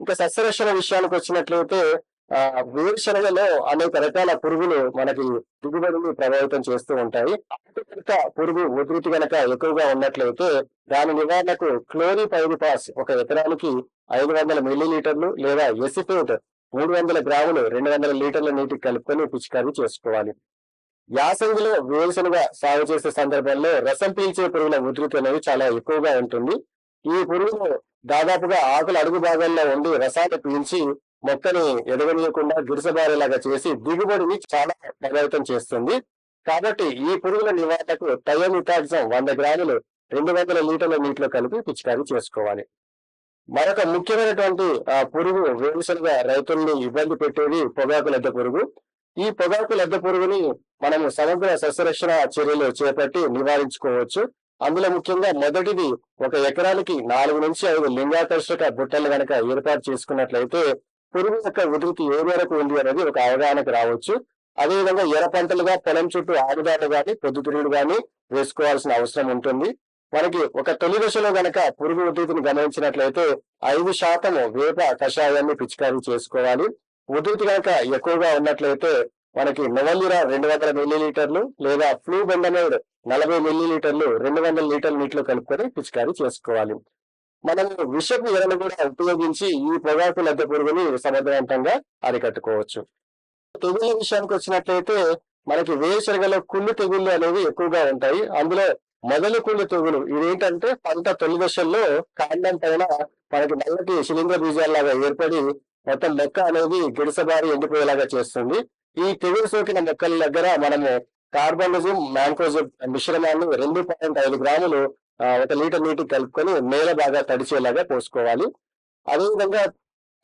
ఇంకా సస్యరక్షణ విషయానికి వచ్చినట్లయితే ఆ వేరుశనగలో అనేక రకాల పురుగులు మనకి దిగుబడిని ప్రభావితం చేస్తూ ఉంటాయి. పురుగు ఉధృతి గనక ఎక్కువగా ఉన్నట్లయితే దాని నివారణకు క్లోరిపైరిపాస్ ఒక ఎకరానికి ఐదు వందల మిల్లీ లీటర్లు లేదా ఎసిపేట్ మూడు వందల గ్రాములు రెండు వందల లీటర్ల నీటికి కలుపుకొని పిచికారీ చేసుకోవాలి. యాసంగిలో వేరుశనగ సాగు చేసే సందర్భంలో రసం పీల్చే పురుగుల ఉధృతి అనేది చాలా ఎక్కువగా ఉంటుంది. ఈ పురుగులు దాదాపుగా ఆకుల అడుగు భాగంలో ఉండి రసాలు పీల్చి మొక్కని ఎదగనీయకుండా గిరిసబారేలాగా చేసి దిగుబడిని చాలా ప్రభావితం చేస్తుంది. కాబట్టి ఈ పురుగుల నివారణకు టయోమితాక్సం వంద గ్రాములు రెండు వందల లీటర్ల నీటిలో కలిపి పిచికారీ చేసుకోవాలి. మరొక ముఖ్యమైనటువంటి ఆ, పురుగు వేరుశనగ రైతుల్ని ఇబ్బంది పెట్టేది పొగాకు లెద్ద పురుగు. ఈ పొగాకు లెద్ద పురుగుని మనము సమగ్ర సస్యరక్షణ చర్యలు చేపట్టి నివారించుకోవచ్చు. అందులో ముఖ్యంగా మొదటిది ఒక ఎకరానికి నాలుగు నుంచి ఐదు లింగాకర్షక బుట్టలు గనక ఏర్పాటు చేసుకున్నట్లయితే పురుగు యొక్క ఉధృతి ఏ మేరకు ఉంది అనేది ఒక అవగాహనకు రావచ్చు. అదేవిధంగా ఎర్ర పంటలుగా పొలం చుట్టూ ఆరుదాలు గాని పొద్దుతిరుగుడు గాని వేసుకోవాల్సిన అవసరం ఉంటుంది. మనకి ఒక తొలి దశలో గనక పురుగు ఉధృతిని గమనించినట్లయితే ఐదు శాతం వేప కషాయాన్ని పిచికారీ చేసుకోవాలి. ఉధృతి కనుక ఎక్కువగా ఉన్నట్లయితే మనకి నవల్లిరా రెండు వందల మిల్లీ లీటర్లు లేదా ఫ్లూ బెండమైడ్ నలభై మిల్లీ లీటర్లు రెండు వందల లీటర్ల నీటిలో కలుపుకొని పిచికారీ చేసుకోవాలి. మనం విషపు ఎరను కూడా ఉపయోగించి ఈ పొగాకు లద్దె పురుగుని సమర్థవంతంగా అరికట్టుకోవచ్చు. తెగుళ్ళ విషయానికి వచ్చినట్లయితే మనకి వేరుశనగలో కుళ్ళు తెగుళ్ళు అనేవి ఎక్కువగా ఉంటాయి. అందులో మొదలు కుళ్ళు తెగులు ఇదేంటంటే పంట తొలి దశల్లో కాండం పైన మనకి నల్లటి శిలీంద్ర బీజాల్లాగా ఏర్పడి మొత్తం లెక్క అనేది గిడిసబారి ఎండిపోయేలాగా చేస్తుంది. ఈ తెగులు సోకిన మొక్కల దగ్గర మనము కార్బోనజం మ్యాంకోజం మిశ్రమాన్ని రెండు పాయింట్ ఐదు గ్రాములు ఒక లీటర్ నీటికి కలుపుకొని నేల బాగా తడిచేలాగా పోసుకోవాలి అదేవిధంగా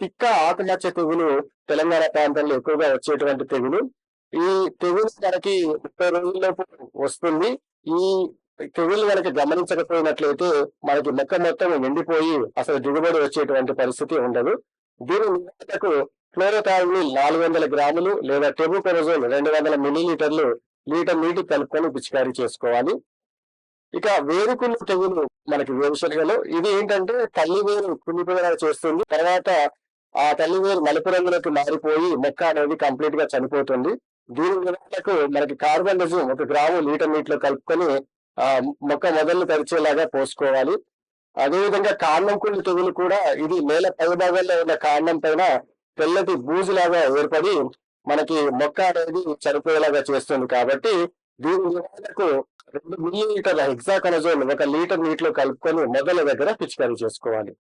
తిక్క ఆకుమచ్చ తెగులు తెలంగాణ ప్రాంతంలో ఎక్కువగా వచ్చేటువంటి తెగులు. ఈ తెగులు మనకి ముప్పై రోజుల్లోపు వస్తుంది. ఈ తెగులు కనుక గమనించకపోయినట్లయితే మనకి మొక్క మొత్తం ఎండిపోయి అసలు దిగుబడి వచ్చేటువంటి పరిస్థితి ఉండదు. దీని నివారణకు ఫ్లోరోథాయిని నాలుగు వందల గ్రాములు లేదా టెబుకొనజోల్ రెండు వందల మిల్లీలీటర్లు లీటర్ నీటి కలుపుకొని పిచికారీ చేసుకోవాలి. ఇక వేరుకున్న తెగులు మనకి వేరుశనగలో ఇది ఏంటంటే తల్లి వేరు కుళ్ళిపోయేలా చేస్తుంది. తర్వాత ఆ తల్లి వేరు నలుపు రంగులోకి మారిపోయి మొక్క అనేది కంప్లీట్గా చనిపోతుంది. దీని నివారణకు మనకి కార్బన్ డైజం ఒక గ్రాము లీటర్ నీటిలో కలుపుకొని ఆ మొక్క మొదలు తరిచేలాగా పోసుకోవాలి. అదేవిధంగా కాండం కుళ్ళు తెగులు కూడా ఇది నేల పై భాగంలో ఉన్న కాండం పైన తెల్లటి బూజులాగా ఏర్పడి మనకి మొక్క అనేది చనిపోయేలాగా చేస్తుంది కాబట్టి దీని నివారణకు రెండు మిల్లీ లీటర్ హెక్సాకనజోల్ ఒక లీటర్ నీటిలో కలుపుకొని మొదల దగ్గర పిచికారీ చేసుకోవాలి.